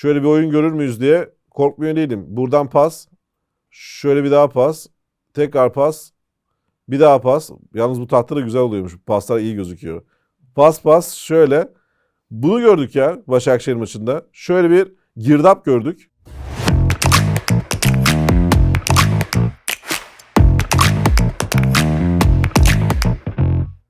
şöyle bir oyun görür müyüz diye korkmuyor değilim. Buradan pas. Şöyle bir daha pas. Tekrar pas. Bir daha pas. Yalnız bu tahta da güzel oluyormuş. Paslar iyi gözüküyor. Pas pas şöyle. Bunu gördük ya Başakşehir maçında. Şöyle bir girdap gördük.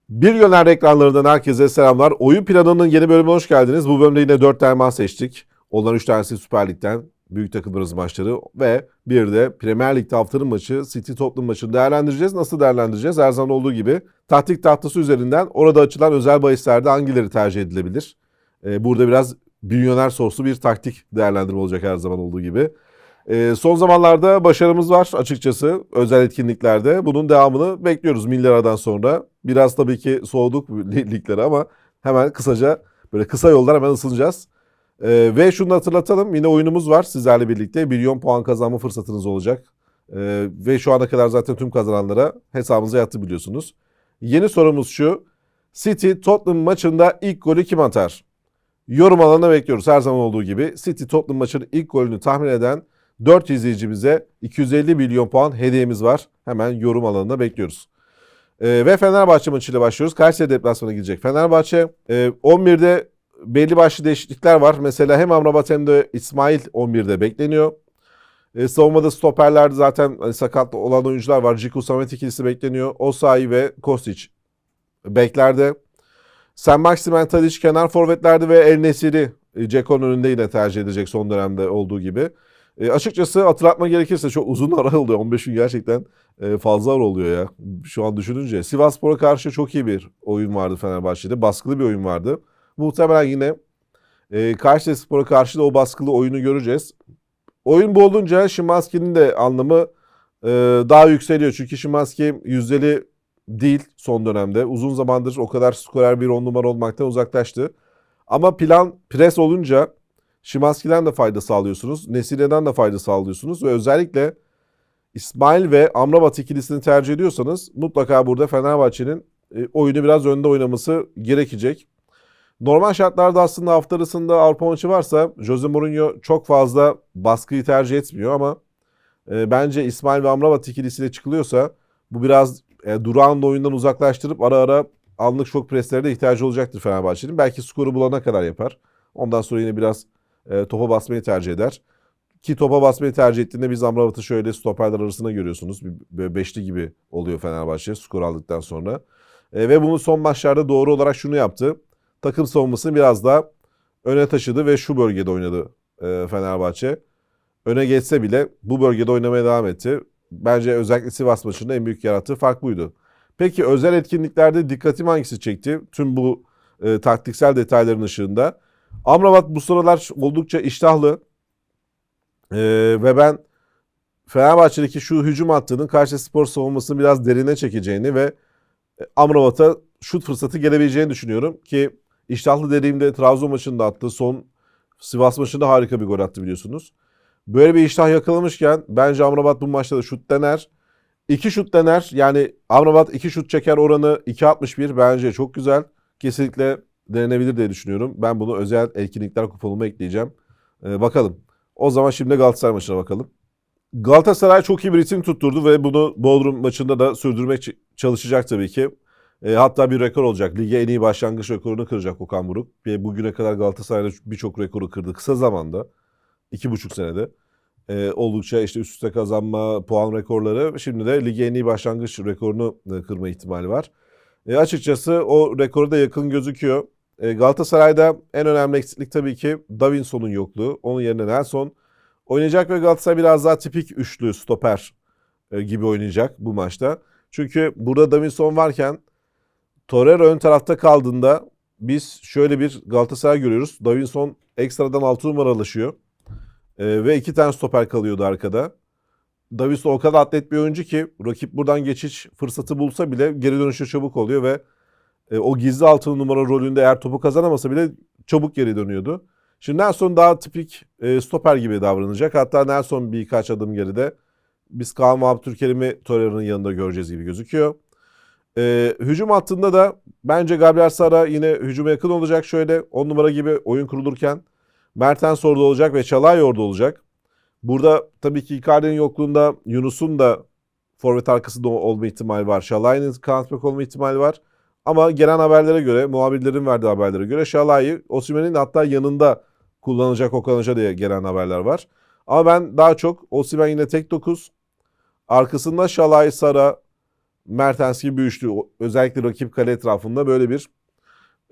Bir Yöner ekranlarından herkese selamlar. Oyun planının yeni bölümüne hoş geldiniz. Bu bölümde yine 4 tane maç seçtik. Onların 3 tanesi Süper Lig'den büyük takımlarımız maçları ve bir de Premier Lig'de haftanın maçı City Tottenham maçını değerlendireceğiz. Nasıl değerlendireceğiz? Her zaman olduğu gibi taktik tahtası üzerinden orada açılan özel bahislerde hangileri tercih edilebilir? Ee, burada biraz milyoner soslu bir taktik değerlendirme olacak her zaman olduğu gibi. Ee, son zamanlarda başarımız var açıkçası özel etkinliklerde. Bunun devamını bekliyoruz milli aradan sonra. Biraz tabii ki soğuduk liglere ama hemen kısaca böyle kısa yoldan hemen ısınacağız. Ee, ve şunu hatırlatalım yine oyunumuz var sizlerle birlikte. Milyon puan kazanma fırsatınız olacak. Ee, ve şu ana kadar zaten tüm kazananlara hesabınıza yattı biliyorsunuz. Yeni sorumuz şu. City Tottenham maçında ilk golü kim atar? Yorum alanına bekliyoruz her zaman olduğu gibi. City Tottenham maçının ilk golünü tahmin eden 4 izleyicimize 250 milyon puan hediyemiz var. Hemen yorum alanına bekliyoruz. Ee, ve Fenerbahçe maçıyla başlıyoruz. Kayseri deplasmana gidecek Fenerbahçe. Ee, 11'de belli başlı değişiklikler var. Mesela hem Amrabat hem de İsmail 11'de bekleniyor. Ee, savunmada stoperlerde zaten hani sakat olan oyuncular var. Ciku Samet ikilisi bekleniyor. Osayi ve Kostic beklerde. Sen Maximen Tadic kenar forvetlerde ve El Nesiri e, Ceko'nun önünde yine tercih edecek son dönemde olduğu gibi. E, açıkçası hatırlatma gerekirse çok uzun ara oluyor. 15 gün gerçekten e, fazla ara oluyor ya. Şu an düşününce. Sivasspor'a karşı çok iyi bir oyun vardı Fenerbahçe'de. Baskılı bir oyun vardı. Muhtemelen yine e, Kayseri Spor'a karşı da o baskılı oyunu göreceğiz. Oyun bu olunca Şimanski'nin de anlamı e, daha yükseliyor. Çünkü Şimanski yüzdeli değil son dönemde. Uzun zamandır o kadar skorer bir on numara olmaktan uzaklaştı. Ama plan pres olunca Şimanski'den de fayda sağlıyorsunuz. Nesire'den de fayda sağlıyorsunuz. Ve özellikle İsmail ve Amrabat ikilisini tercih ediyorsanız mutlaka burada Fenerbahçe'nin e, oyunu biraz önde oynaması gerekecek. Normal şartlarda aslında hafta arasında Avrupa maçı varsa Jose Mourinho çok fazla baskıyı tercih etmiyor ama e, bence İsmail ve Amrabat ikilisiyle çıkılıyorsa bu biraz e, durağan da oyundan uzaklaştırıp ara ara anlık şok preslere de ihtiyacı olacaktır Fenerbahçe'nin. Belki skoru bulana kadar yapar. Ondan sonra yine biraz e, topa basmayı tercih eder. Ki topa basmayı tercih ettiğinde biz Amrabat'ı şöyle stoperler arasında görüyorsunuz. Böyle beşli gibi oluyor Fenerbahçe skor aldıktan sonra. E, ve bunu son maçlarda doğru olarak şunu yaptı. Takım savunmasını biraz daha öne taşıdı ve şu bölgede oynadı e, Fenerbahçe. Öne geçse bile bu bölgede oynamaya devam etti. Bence özellikle Sivas maçında en büyük yarattığı fark buydu. Peki özel etkinliklerde dikkatim hangisi çekti? Tüm bu e, taktiksel detayların ışığında. Amrabat bu sıralar oldukça iştahlı. Ee, ve ben Fenerbahçe'deki şu hücum hattının karşı spor savunmasını biraz derine çekeceğini ve Amrabat'a şut fırsatı gelebileceğini düşünüyorum. Ki iştahlı dediğimde Trabzon maçında attı. Son Sivas maçında harika bir gol attı biliyorsunuz. Böyle bir iştah yakalamışken bence Amrabat bu maçta da şut dener. İki şut dener. Yani Amrabat iki şut çeker oranı 2.61 bence çok güzel. Kesinlikle denenebilir diye düşünüyorum. Ben bunu özel etkinlikler kuponuma ekleyeceğim. Ee, bakalım. O zaman şimdi Galatasaray maçına bakalım. Galatasaray çok iyi bir ritim tutturdu ve bunu Bodrum maçında da sürdürmek çalışacak tabii ki. E, hatta bir rekor olacak. Lige en iyi başlangıç rekorunu kıracak Okan Buruk. Ve bugüne kadar Galatasaray'da birçok rekoru kırdı kısa zamanda. iki buçuk senede. E, oldukça işte üst üste kazanma, puan rekorları. Şimdi de lige en iyi başlangıç rekorunu kırma ihtimali var. E, açıkçası o rekoru da yakın gözüküyor. E, Galatasaray'da en önemli eksiklik tabii ki Davinson'un yokluğu. Onun yerine Nelson oynayacak ve Galatasaray biraz daha tipik üçlü stoper e, gibi oynayacak bu maçta. Çünkü burada Davinson varken Torreira ön tarafta kaldığında biz şöyle bir Galatasaray görüyoruz. Davinson ekstradan 6 numaralaşıyor. E, ve iki tane stoper kalıyordu arkada. Davinson o kadar atlet bir oyuncu ki rakip buradan geçiş fırsatı bulsa bile geri dönüşü çabuk oluyor ve e, o gizli altın numara rolünde eğer topu kazanamasa bile çabuk geri dönüyordu. Şimdi Nelson daha tipik e, stoper gibi davranacak. Hatta Nelson birkaç adım geride. Biz Kaan ve Abdülkerim'i Torreira'nın yanında göreceğiz gibi gözüküyor. E, hücum hattında da bence Gabriel Sara yine hücuma yakın olacak. Şöyle 10 numara gibi oyun kurulurken Mertens orada olacak ve Çalay orada olacak. Burada tabii ki Icardi'nin yokluğunda Yunus'un da forvet arkasında olma ihtimali var. Şalay'ın kanat bek olma ihtimali var. Ama gelen haberlere göre, muhabirlerin verdiği haberlere göre Şalay'ı Osimhen'in hatta yanında kullanacak Okan Hoca diye gelen haberler var. Ama ben daha çok Osimhen yine tek 9. Arkasında Şalay, Sara, Mertens gibi bir üçlü. Özellikle rakip kale etrafında böyle bir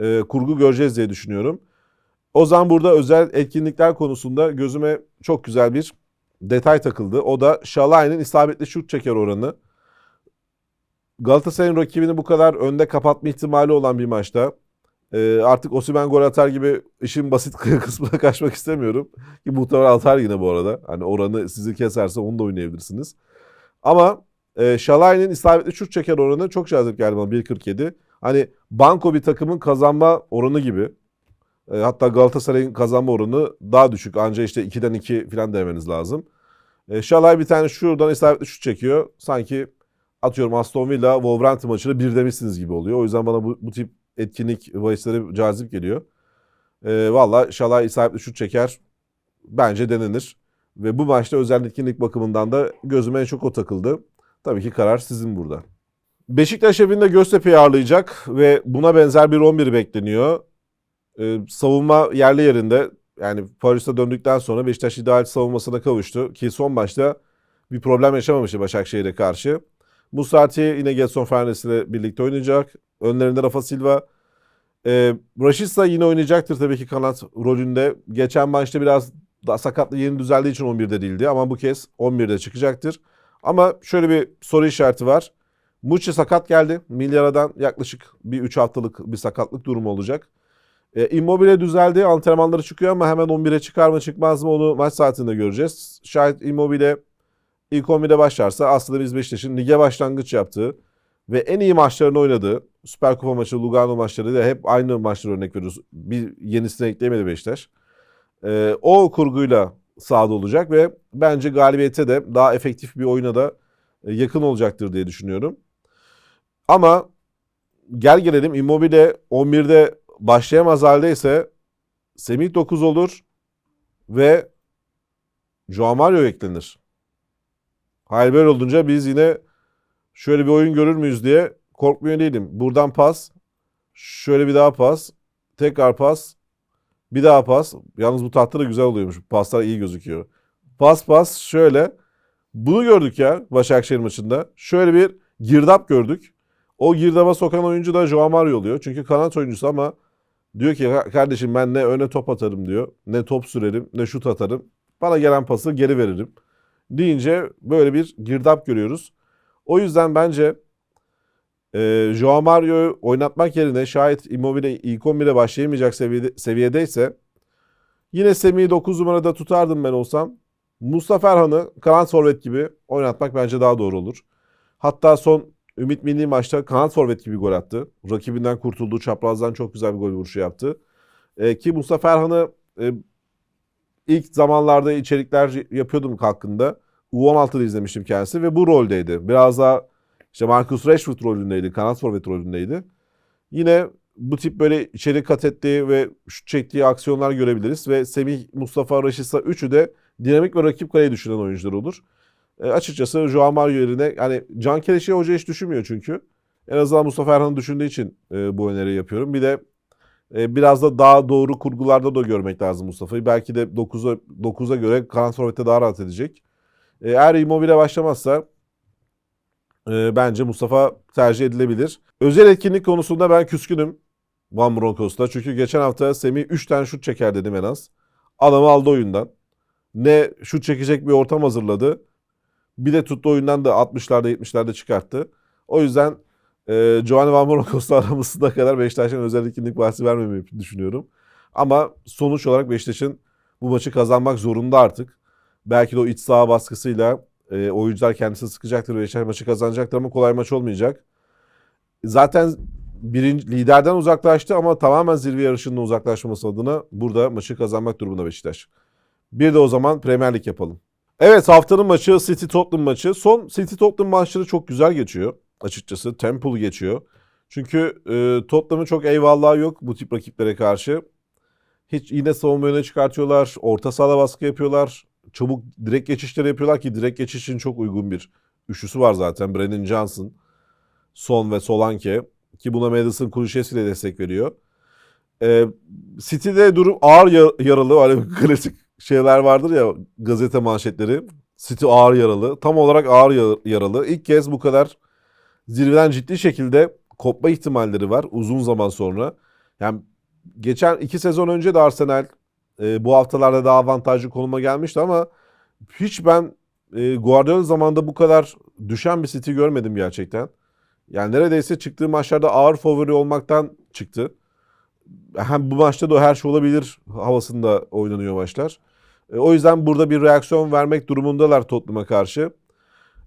e, kurgu göreceğiz diye düşünüyorum. O zaman burada özel etkinlikler konusunda gözüme çok güzel bir detay takıldı. O da Şalay'ın isabetli şut çeker oranı. Galatasaray'ın rakibini bu kadar önde kapatma ihtimali olan bir maçta e, artık Osimhen gol atar gibi işin basit kısmına kaçmak istemiyorum. Ki muhtemelen atar yine bu arada. Hani oranı sizi keserse onu da oynayabilirsiniz. Ama e, Şalay'ın isabetli şut çeker oranı çok cazip geldi bana 1.47. Hani banko bir takımın kazanma oranı gibi. E, hatta Galatasaray'ın kazanma oranı daha düşük. Anca işte 2'den 2 falan demeniz lazım. E, Şalay bir tane şuradan isabetli şut çekiyor. Sanki atıyorum Aston Villa Wolverhampton maçını bir demişsiniz gibi oluyor. O yüzden bana bu, bu tip etkinlik bahisleri cazip geliyor. E, Valla Şalay isabetli şut çeker. Bence denenir. Ve bu maçta özel etkinlik bakımından da gözüme en çok o takıldı. Tabii ki karar sizin burada. Beşiktaş evinde Göztepe'yi ağırlayacak ve buna benzer bir 11 bekleniyor. Ee, savunma yerli yerinde. Yani Paris'te döndükten sonra Beşiktaş ideal savunmasına kavuştu. Ki son maçta bir problem yaşamamıştı Başakşehir'e karşı. Musrati yine Gelson Fernandes ile birlikte oynayacak. Önlerinde Rafa Silva. Ee, Rashica yine oynayacaktır tabii ki kanat rolünde. Geçen maçta biraz daha sakatlığı yeni düzeldiği için 11'de değildi ama bu kez 11'de çıkacaktır. Ama şöyle bir soru işareti var. Muçi sakat geldi. Milyaradan yaklaşık bir 3 haftalık bir sakatlık durumu olacak. E, Immobile düzeldi. Antrenmanları çıkıyor ama hemen 11'e çıkar mı çıkmaz mı onu maç saatinde göreceğiz. Şayet Immobile ilk 11'de başlarsa aslında biz Beşiktaş'ın lige başlangıç yaptığı ve en iyi maçlarını oynadığı Süper Kupa maçı, Lugano maçları da hep aynı maçları örnek veriyoruz. Bir yenisini ekleyemedi Beşiktaş. E, o kurguyla sahada olacak ve bence galibiyete de daha efektif bir oyuna da e, yakın olacaktır diye düşünüyorum. Ama gel gelelim Immobile 11'de başlayamaz haldeyse Semih 9 olur ve Joao Mario eklenir. Hal böyle olunca biz yine şöyle bir oyun görür müyüz diye korkmuyor değilim. Buradan pas, şöyle bir daha pas, tekrar pas, bir daha pas. Yalnız bu tahta da güzel oluyormuş. Paslar iyi gözüküyor. Pas pas şöyle. Bunu gördük ya Başakşehir maçında. Şöyle bir girdap gördük. O girdaba sokan oyuncu da Joao Mario oluyor. Çünkü kanat oyuncusu ama diyor ki "Ka- kardeşim ben ne öne top atarım diyor. Ne top sürerim ne şut atarım. Bana gelen pası geri veririm. Deyince böyle bir girdap görüyoruz. O yüzden bence e, Joao Mario'yu oynatmak yerine şayet Immobile ilk 11'e başlayamayacak seviyede, seviyedeyse yine Semih'i 9 numarada tutardım ben olsam. Mustafa Erhan'ı kanat forvet gibi oynatmak bence daha doğru olur. Hatta son Ümit Milli maçta kanat forvet gibi gol attı. Rakibinden kurtuldu. Çaprazdan çok güzel bir gol vuruşu yaptı. E, ki Mustafa Erhan'ı e, ilk zamanlarda içerikler yapıyordum hakkında. U16'da izlemiştim kendisi ve bu roldeydi. Biraz daha işte Marcus Rashford rolündeydi. Kanat forvet rolündeydi. Yine bu tip böyle içerik kat ettiği ve şut çektiği aksiyonlar görebiliriz. Ve Semih, Mustafa, Raşitsa üçü de dinamik ve rakip kaleyi düşünen oyuncular olur. E, açıkçası Joao Mario yerine yani Can Keleş'i hoca hiç düşünmüyor çünkü. En azından Mustafa Erhan'ı düşündüğü için e, bu öneriyi yapıyorum. Bir de e, biraz da daha doğru kurgularda da görmek lazım Mustafa'yı. Belki de 9'a 9'a göre kanat forvette daha rahat edecek. E, eğer Immobile başlamazsa e, bence Mustafa tercih edilebilir. Özel etkinlik konusunda ben küskünüm Van Broncos'ta. Çünkü geçen hafta Semih 3 tane şut çeker dedim en az. Adamı aldı oyundan. Ne şut çekecek bir ortam hazırladı. Bir de tuttu oyundan da 60'larda 70'lerde çıkarttı. O yüzden e, Giovanni Van Bronckhorst'la aramızda kadar Beşiktaş'ın özel etkinlik bahsi vermemeyi düşünüyorum. Ama sonuç olarak Beşiktaş'ın bu maçı kazanmak zorunda artık. Belki de o iç saha baskısıyla e, oyuncular kendisini sıkacaktır Beşiktaş maçı kazanacaktır ama kolay maç olmayacak. Zaten birinci, liderden uzaklaştı ama tamamen zirve yarışından uzaklaşmaması adına burada maçı kazanmak durumunda Beşiktaş. Bir de o zaman Premier Lig yapalım. Evet haftanın maçı City Tottenham maçı. Son City Tottenham maçları çok güzel geçiyor açıkçası. Tempolu geçiyor. Çünkü e, Tottenham'ın çok eyvallahı yok bu tip rakiplere karşı. Hiç yine savunma öne çıkartıyorlar. Orta sahada baskı yapıyorlar. Çabuk direkt geçişleri yapıyorlar ki direkt geçiş için çok uygun bir üçlüsü var zaten. Brennan Johnson, Son ve Solanke. Ki buna Madison Kulüşevski de destek veriyor. Ee, City'de durum ağır ya- yaralı. Hani klasik şeyler vardır ya gazete manşetleri. City ağır yaralı. Tam olarak ağır ya- yaralı. İlk kez bu kadar zirveden ciddi şekilde kopma ihtimalleri var uzun zaman sonra. Yani geçen iki sezon önce de Arsenal e, bu haftalarda daha avantajlı konuma gelmişti ama hiç ben e, Guardiola zamanında bu kadar düşen bir City görmedim gerçekten. Yani neredeyse çıktığı maçlarda ağır favori olmaktan çıktı. Hem bu maçta da her şey olabilir havasında oynanıyor maçlar. E, o yüzden burada bir reaksiyon vermek durumundalar Tottenham'a karşı.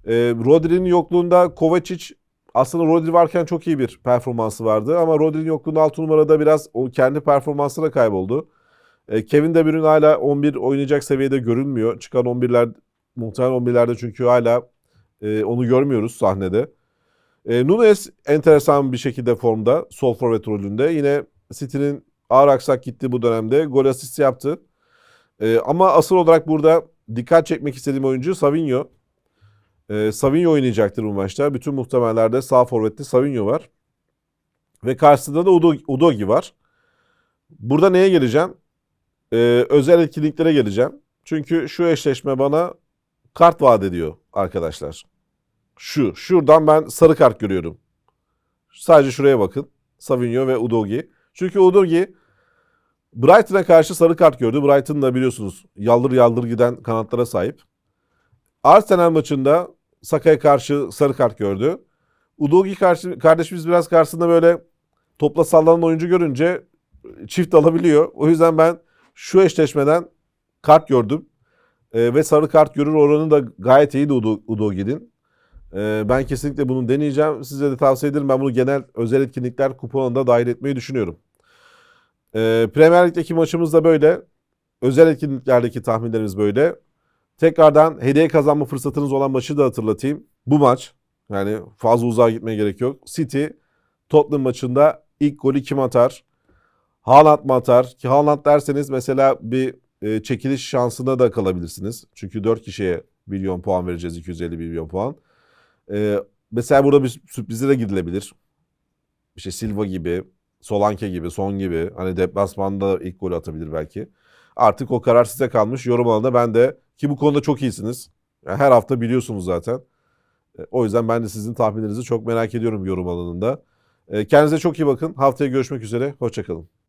E, Rodri'nin yokluğunda Kovacic aslında Rodri varken çok iyi bir performansı vardı ama Rodri'nin yokluğunda 6 numarada biraz o kendi performansına kayboldu. E, Kevin De Bruyne hala 11 oynayacak seviyede görünmüyor. Çıkan 11'ler muhtemelen 11'lerde çünkü hala e, onu görmüyoruz sahnede. E, Nunes enteresan bir şekilde formda sol forvet rolünde. Yine City'nin ağır aksak gitti bu dönemde. Gol asist yaptı. E, ama asıl olarak burada dikkat çekmek istediğim oyuncu Savinho. E, Savinho oynayacaktır bu maçta. Bütün muhtemellerde sağ forvette Savinho var. Ve karşısında da Udo- Udogi var. Burada neye geleceğim? E, özel etkinliklere geleceğim. Çünkü şu eşleşme bana kart vaat ediyor arkadaşlar. Şu, şuradan ben sarı kart görüyorum. Sadece şuraya bakın. Savinho ve Udogi. Çünkü Udogi Brighton'a karşı sarı kart gördü. Brighton da biliyorsunuz yaldır yaldır giden kanatlara sahip. Arsenal maçında Saka'ya karşı sarı kart gördü. Udogi karşı, kardeşimiz biraz karşısında böyle topla sallanan oyuncu görünce çift alabiliyor. O yüzden ben şu eşleşmeden kart gördüm. Ee, ve sarı kart görür oranı da gayet iyiydi Udo- Udogi'nin. Ee, ben kesinlikle bunu deneyeceğim. Size de tavsiye ederim. Ben bunu genel özel etkinlikler kuponunda dahil etmeyi düşünüyorum. Ee, Premier Lig'deki maçımız da böyle. Özel etkinliklerdeki tahminlerimiz böyle. Tekrardan hediye kazanma fırsatınız olan maçı da hatırlatayım. Bu maç yani fazla uzağa gitmeye gerek yok. City Tottenham maçında ilk golü kim atar? Haaland mı atar? Ki Haaland derseniz mesela bir e, çekiliş şansına da kalabilirsiniz. Çünkü 4 kişiye milyon puan vereceğiz 250 milyon puan. E, mesela burada bir sürprize de gidilebilir. İşte Silva gibi, Solanke gibi, Son gibi. Hani deplasmanda ilk golü atabilir belki. Artık o karar size kalmış. Yorum alanında ben de ki bu konuda çok iyisiniz. Yani her hafta biliyorsunuz zaten. E, O yüzden ben de sizin tahminlerinizi çok merak ediyorum yorum alanında. E, Kendinize çok iyi bakın. Haftaya görüşmek üzere. Hoşçakalın.